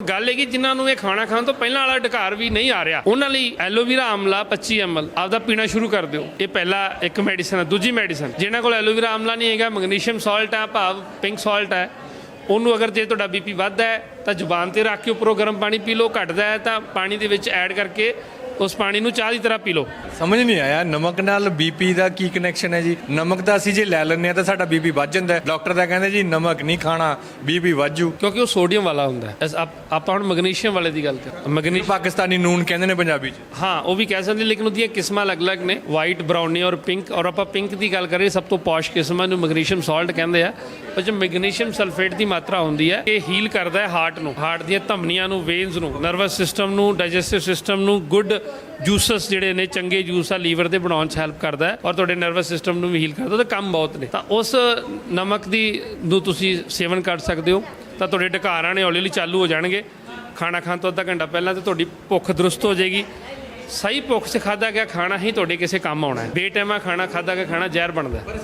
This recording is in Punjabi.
ਗੱਲ ਇਹ ਕਿ ਜਿਨ੍ਹਾਂ ਨੂੰ ਇਹ ਖਾਣਾ ਖਾਣ ਤੋਂ ਪਹਿਲਾਂ ਵਾਲਾ ਢਕਾਰ ਵੀ ਨਹੀਂ ਆ ਰਿਹਾ। ਉਹਨਾਂ ਲਈ ਐਲੋਵੀਰਾ ਆਮਲਾ 25 ml ਆਪਦਾ ਪੀਣਾ ਸ਼ੁਰੂ ਕਰ ਦਿਓ। ਇਹ ਪਹਿਲਾ ਇੱਕ ਮੈਡੀਸਨ ਹੈ, ਦੂਜੀ ਮੈਡੀਸਨ ਜਿਹਨਾਂ ਕੋਲ ਐਲੋਵੀਰਾ ਆਮਲਾ ਨਹੀਂ ਹੈਗਾ ਮੈਗਨੀਸ਼ੀਅਮ ਸਾਲਟ ਹੈ, ਭਾਵ ਪਿੰਕ ਸਾਲਟ ਹੈ। ਉਹਨੂੰ ਅਗਰ ਜੇ ਤੁਹਾਡਾ ਬੀਪੀ ਵੱਧਦਾ ਹੈ, ਤਾਂ ਜ਼ੁਬਾਨ ਤੇ ਰੱਖ ਕੇ ਉੱਪਰੋਂ ਗਰਮ ਪਾਣੀ ਪੀ ਲਓ। ਘਟਦਾ ਹੈ ਤਾਂ ਪਾਣੀ ਦੇ ਵਿੱਚ ਐਡ ਕਰਕੇ ਉਸ ਪਾਣੀ ਨੂੰ ਚਾਹ ਦੀ ਤਰ੍ਹਾਂ ਪੀ ਲਓ। ਸਮਝ ਨਹੀਂ ਆਇਆ ਨਮਕ ਨਾਲ ਬੀਪੀ ਦਾ ਕੀ ਕਨੈਕਸ਼ਨ ਹੈ ਜੀ? ਨਮਕ ਤਾਂ ਅਸੀਂ ਜੇ ਲੈ ਲੈਂਦੇ ਆ ਤਾਂ ਸਾਡਾ ਬੀਪੀ ਵੱਧ ਜਾਂਦਾ ਹੈ। ਡਾਕਟਰ ਤਾਂ ਕਹਿੰਦੇ ਜੀ ਨਮਕ ਨਹੀਂ ਖਾਣਾ ਬੀਪੀ ਵੱਜੂ ਕਿਉਂਕਿ ਉਹ ਸੋਡੀਅਮ ਵਾਲਾ ਹੁੰਦਾ ਹੈ। ਆਪਾਂ ਹੁਣ ਮੈਗਨੀਸ਼ੀਅਮ ਵਾਲੇ ਦੀ ਗੱਲ ਕਰ ਮੈਗਨੀ ਪਾਕਿਸਤਾਨੀ ਨੂਨ ਕਹਿੰਦੇ ਨੇ ਪੰਜਾਬੀ 'ਚ। ਹਾਂ ਉਹ ਵੀ ਕਹਿ ਸਕਦੇ ਲੇਕਿਨ ਉਹਦੀਆਂ ਕਿਸਮਾਂ ਅਲੱਗ-ਅਲੱਗ ਨੇ। ਵਾਈਟ ਬ੍ਰਾਊਨੀ ਔਰ ਪਿੰਕ ਔਰ ਆਪਾਂ ਪਿੰਕ ਦੀ ਗੱਲ ਕਰੀਏ ਸਭ ਤੋਂ ਪੌਸ਼ ਕਿਸਮਾਂ ਨੂੰ ਮੈਗਨੀਸ਼ੀਅਮ ਸਾਲਟ ਕਹਿੰਦੇ ਆ। ਉਹ 'ਚ ਮੈਗਨੀਸ਼ੀਅਮ ਸਲਫੇਟ ਦੀ ਮਾਤਰਾ ਹੁੰਦੀ ਹੈ, ਇਹ ਹੀਲ ਕਰਦਾ ਹੈ ਹਾਰਟ ਨੂੰ। ਹਾਰਟ ਦੀਆਂ ਧਮਨੀਆਂ ਨੂੰ ਵੇਨਸ ਨੂੰ ਨਰਵਸ ਸਿਸਟਮ ਨੂੰ ਡਾਈਜੈਸਟਿਵ ਸਿਸਟਮ ਨੂੰ ਗੁੱਡ ਜੂਸਸ ਜਿਹੜੇ ਨੇ, ਚੰਗੇ ਜੂਸ ਆ, ਲੀਵਰ ਦੇ ਬਣਾਉਣ 'ਚ ਹੈਲਪ ਕਰਦਾ ਹੈ ਔਰ ਤੁਹਾਡੇ ਨਰਵਸ ਸਿਸਟਮ ਨੂੰ ਵੀ ਹੀਲ ਕਰਦਾ ਉਹਦੇ ਕੰਮ ਬਹੁਤ ਨੇ। ਤਾਂ ਉਸ ਨਮਕ ਦੀ ਨੂੰ ਤੁਸੀਂ ਸੇਵਨ ਕਰ ਸਕਦੇ ਹੋ। ਤਾਂ ਤੁਹਾਡੇ ਢਕਾਰਾਂ ਨੇ ਹੌਲੀ ਹੌਲੀ ਚਾਲੂ ਹੋ ਜਾਣਗੇ। ਖਾਣਾ ਖਾਣ ਤੋਂ ਅੱਧਾ ਘੰਟਾ ਪਹਿਲਾਂ ਤੇ ਤੁਹਾਡੀ ਭੁੱਖ ਦਰੁਸਤ ਹੋ ਜਾਏਗੀ। ਸਹੀ ਭੁੱਖ 'ਚ ਖਾਦਾ ਗਿਆ, ਖਾਣਾ ਹੀ ਤੁਹਾਡੇ ਕਿਸੇ ਕੰਮ ਆਉਣਾ ਹੈ। ਬੇਟਾਈਮਾ ਖਾਣਾ ਖਾਦਾ ਗਿਆ, ਖਾਣਾ ਜ਼ਹਿਰ ਬਣਦਾ